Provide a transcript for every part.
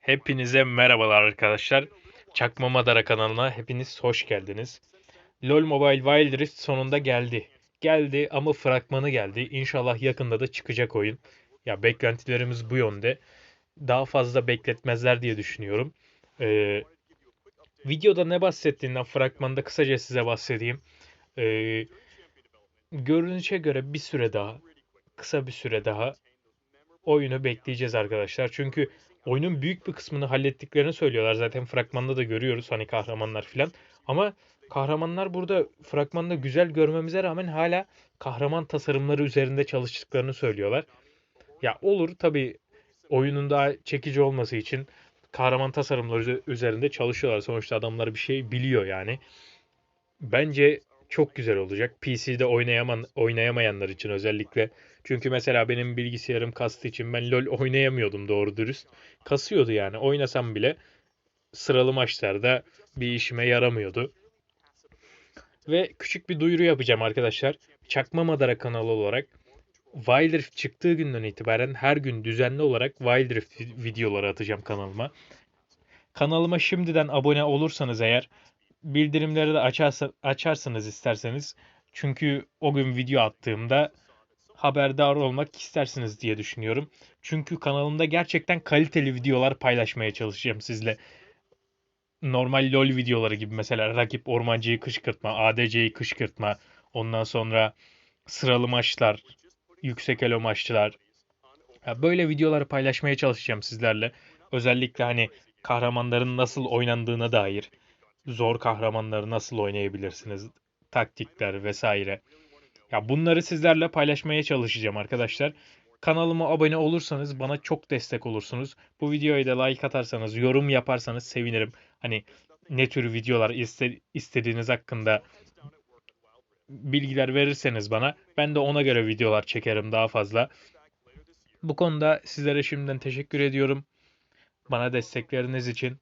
Hepinize merhabalar arkadaşlar. Çakma Madara kanalına hepiniz hoş geldiniz. LoL Mobile Wild Rift sonunda geldi. Geldi ama fragmanı geldi. İnşallah yakında da çıkacak oyun. Ya beklentilerimiz bu yönde. Daha fazla bekletmezler diye düşünüyorum. Ee, videoda ne bahsettiğinden fragmanda kısaca size bahsedeyim. Ee, görünüşe göre bir süre daha, kısa bir süre daha oyunu bekleyeceğiz arkadaşlar. Çünkü oyunun büyük bir kısmını hallettiklerini söylüyorlar. Zaten fragmanda da görüyoruz hani kahramanlar filan. Ama kahramanlar burada fragmanda güzel görmemize rağmen hala kahraman tasarımları üzerinde çalıştıklarını söylüyorlar. Ya olur tabi oyunun daha çekici olması için kahraman tasarımları üzerinde çalışıyorlar. Sonuçta adamlar bir şey biliyor yani. Bence çok güzel olacak. PC'de oynayaman, oynayamayanlar için özellikle. Çünkü mesela benim bilgisayarım kastı için ben LoL oynayamıyordum doğru dürüst. Kasıyordu yani. Oynasam bile sıralı maçlarda bir işime yaramıyordu. Ve küçük bir duyuru yapacağım arkadaşlar. Çakma Madara kanalı olarak Wild Rift çıktığı günden itibaren her gün düzenli olarak Wild Rift videoları atacağım kanalıma. Kanalıma şimdiden abone olursanız eğer bildirimleri de açarsa, açarsınız isterseniz. Çünkü o gün video attığımda haberdar olmak istersiniz diye düşünüyorum. Çünkü kanalımda gerçekten kaliteli videolar paylaşmaya çalışacağım sizle. Normal LoL videoları gibi mesela rakip ormancıyı kışkırtma, ADC'yi kışkırtma, ondan sonra sıralı maçlar, yüksek elo maçlar. Ya böyle videoları paylaşmaya çalışacağım sizlerle. Özellikle hani kahramanların nasıl oynandığına dair, zor kahramanları nasıl oynayabilirsiniz, taktikler vesaire. Ya bunları sizlerle paylaşmaya çalışacağım arkadaşlar. Kanalıma abone olursanız bana çok destek olursunuz. Bu videoya da like atarsanız, yorum yaparsanız sevinirim. Hani ne tür videolar iste, istediğiniz hakkında bilgiler verirseniz bana ben de ona göre videolar çekerim daha fazla. Bu konuda sizlere şimdiden teşekkür ediyorum. Bana destekleriniz için.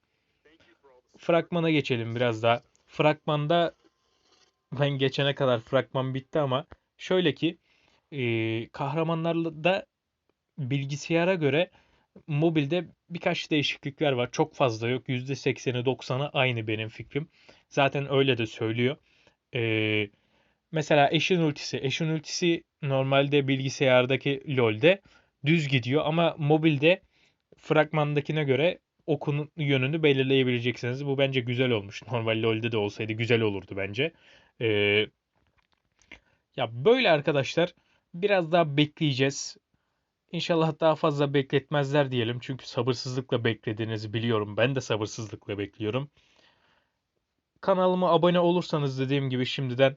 Fragmana geçelim biraz daha. Fragmanda ben geçene kadar fragman bitti ama şöyle ki e, kahramanlarda bilgisayara göre mobilde birkaç değişiklikler var. Çok fazla yok. %80'i 90'ı aynı benim fikrim. Zaten öyle de söylüyor. E, mesela eşin ultisi. Eşin ultisi normalde bilgisayardaki LoL'de düz gidiyor ama mobilde fragmandakine göre okun yönünü belirleyebileceksiniz. Bu bence güzel olmuş. Normal LoL'de de olsaydı güzel olurdu bence. Ee, ya böyle arkadaşlar biraz daha bekleyeceğiz. İnşallah daha fazla bekletmezler diyelim. Çünkü sabırsızlıkla beklediğinizi biliyorum. Ben de sabırsızlıkla bekliyorum. Kanalıma abone olursanız dediğim gibi şimdiden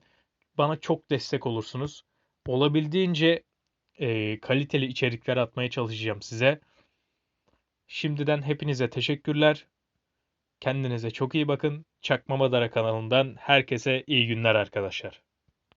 bana çok destek olursunuz. Olabildiğince e, kaliteli içerikler atmaya çalışacağım size. Şimdiden hepinize teşekkürler. Kendinize çok iyi bakın. Çakma Madara kanalından herkese iyi günler arkadaşlar.